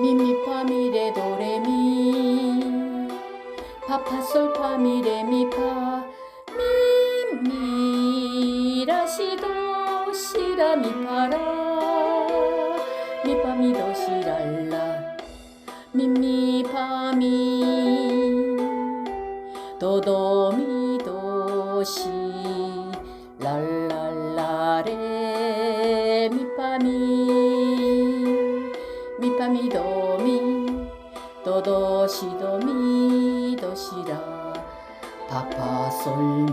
미미파미레 도레미 파파솔파미레미파 미미라시도 시라미파라 미파미도 시랄라 미미파미 도도미도 시 랄랄라 미파미도미 도도시도미 도시라 파파솔미.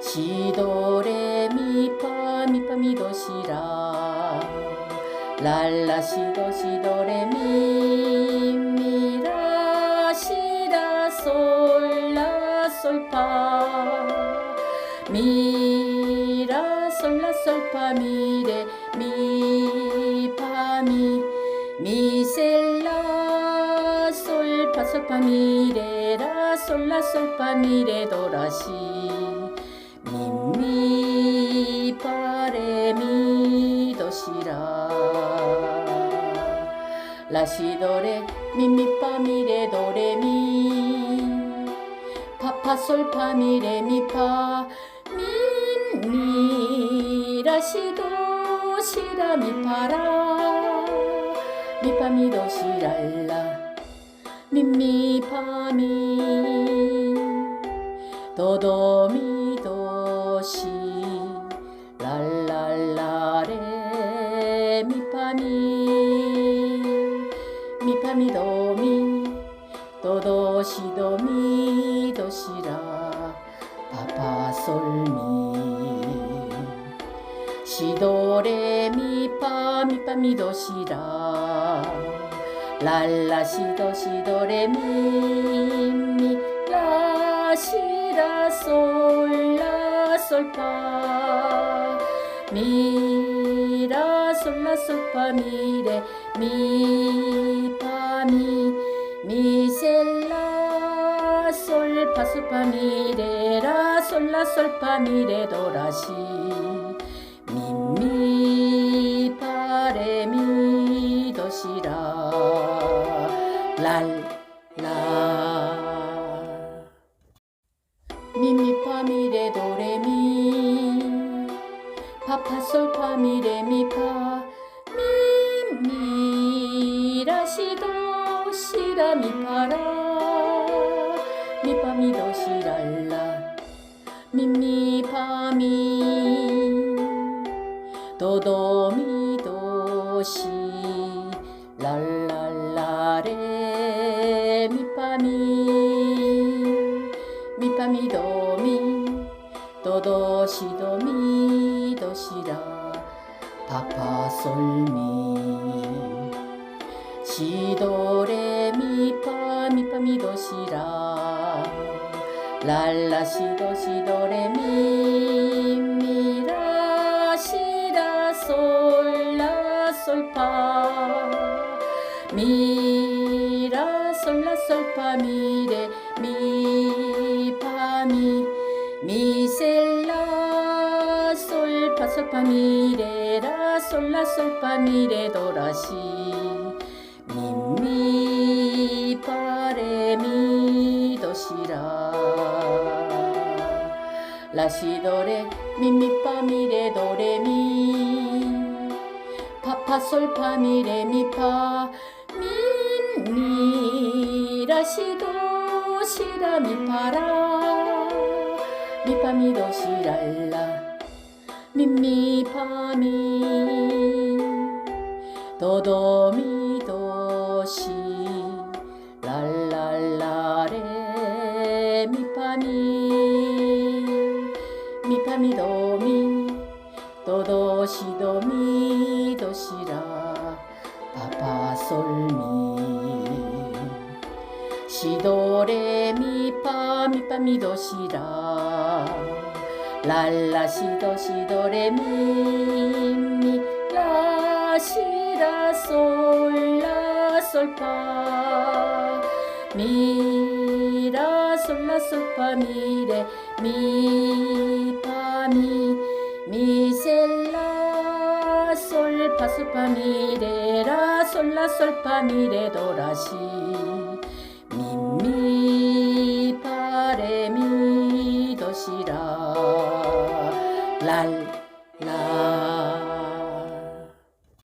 시도레 미파 미파미도시라 랄라시도 시도레 미 미라 시라 솔라 솔파 미라 솔라 솔파 미레 미 솔파 솔파 미레 라 솔라 솔파 미레 도라시. 미미 파레미 도시라. 라시도레 미미 파 미레 도레미. 파파 솔파 미레 미파. 미미 라시도 시라 미파라. 미파미도 시랄라 미미파미 도도미도 시 랄랄라레 미파미 미파미도미 도도시도미 도시라 파파솔미 시도레 미파 미파미도 시라 랄라 시도 시도 레 미미 라시라 솔라 솔파 미라 솔라 솔파 미레 미파미 미셀라 솔파 솔파 미레라 솔라 솔파 미레 도라시 미미 파미레 도레미 파파솔 파미레 미파 미미라시도 시라미파라 미파미도 시랄라 미미파미 도도미도 시 랄랄라 미파미도미 도도시도미 도시라. 파파솔미. 시도레 미 파 미파미 도 시라. 랄라 시도 시도레 미 미라 시라 솔라 솔파. 미라 솔라 솔파 미레 미셀라 솔파 솔파 미레라 솔라 솔파 미레 도라시. 미미 파레미 도시라. 라시도레 미미파 미레 도레미. 파파 솔파 미레 미파. 미미 라시도 시라 미파라 미파미도 시랄라. 미미파미 도도미도 시 랄랄라레 미파미 미파미도미 도도시도미 도시라 파파솔미 시도레 미파 미파미도 시라. 랄라 시도 시도레 미 미 라시라 솔라 솔파. 미라 솔라 솔파 미레 미파미 미셀라 솔파 솔파 미레 라 솔라 솔파 미레 도라시